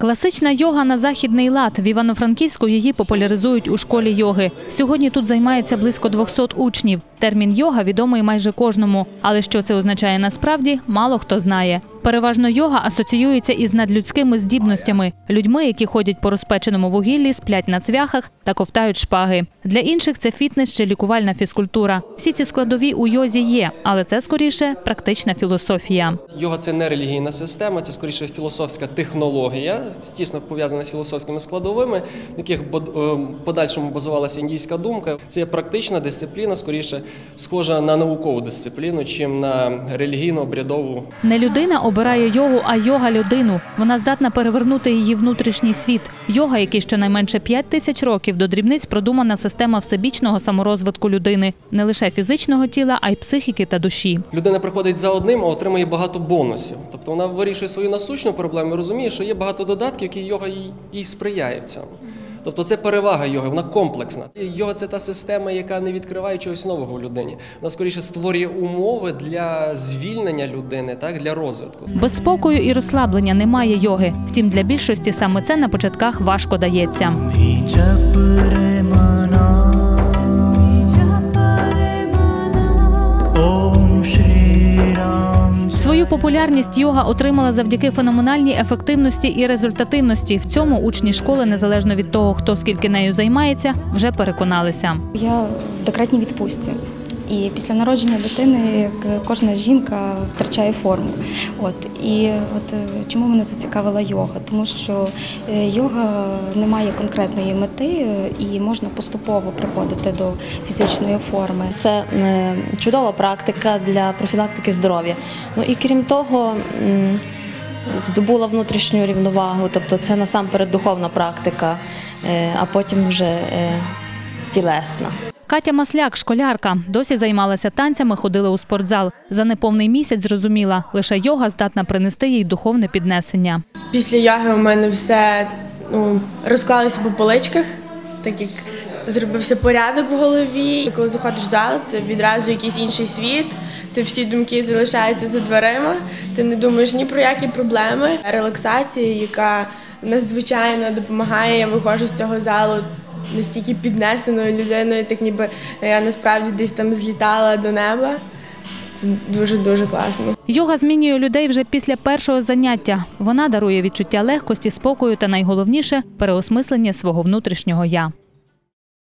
Класична йога на західний лад. В Івано-Франківську її популяризують у школі йоги. Сьогодні тут займається близько 200 учнів. Термін йога відомий майже кожному, але що це означає насправді, мало хто знає. Переважно йога асоціюється із надлюдськими здібностями, людьми, які ходять по розпеченому вугіллі, сплять на цвяхах та ковтають шпаги. Для інших це фітнес чи лікувальна фізкультура. Всі ці складові у йозі є, але це скоріше практична філософія. Йога це не релігійна система, це скоріше філософська технологія, тісно пов'язана з філософськими складовими, на яких е, подальшому базувалася індійська думка. Це є практична дисципліна, скоріше схожа на наукову дисципліну, чим на релігійну обрядову. Не людина обирає йогу, а йога людину. Вона здатна перевернути її внутрішній світ. Йога, який щонайменше 5 тисяч років до дрібниць продумана система всебічного саморозвитку людини, не лише фізичного тіла, а й психіки та душі. Людина приходить за одним, а отримує багато бонусів. Тобто вона вирішує свою насущну проблему, розуміє, що є багато додатків, які йога їй сприяє в цьому. Тобто це перевага йоги, вона комплексна. Йога це та система, яка не відкриває чогось нового в людині. Вона скоріше створює умови для звільнення людини, так для розвитку. Без спокою і розслаблення немає йоги. Втім, для більшості саме це на початках важко дається. Свою популярність йога отримала завдяки феноменальній ефективності і результативності. В цьому учні школи, незалежно від того, хто скільки нею займається, вже переконалися. Я в декретній відпустці. І після народження дитини кожна жінка втрачає форму. От і от е, чому мене зацікавила йога? Тому що е, йога не має конкретної мети е, і можна поступово приходити до фізичної форми. Це е, чудова практика для профілактики здоров'я. Ну і крім того, здобула внутрішню рівновагу, тобто це насамперед духовна практика, е, а потім вже е, тілесна. Катя Масляк, школярка, досі займалася танцями, ходила у спортзал. За неповний місяць зрозуміла, лише йога здатна принести їй духовне піднесення. Після йоги у мене все ну, розклалося по поличках, так як зробився порядок в голові. Коли заходиш в зал, це відразу якийсь інший світ. Це всі думки залишаються за дверима. Ти не думаєш ні про які проблеми. Релаксація, яка надзвичайно допомагає. Я виходжу з цього залу настільки піднесеною людиною, так ніби я насправді десь там злітала до неба. Це дуже дуже класно. Йога змінює людей вже після першого заняття. Вона дарує відчуття легкості, спокою та найголовніше переосмислення свого внутрішнього я.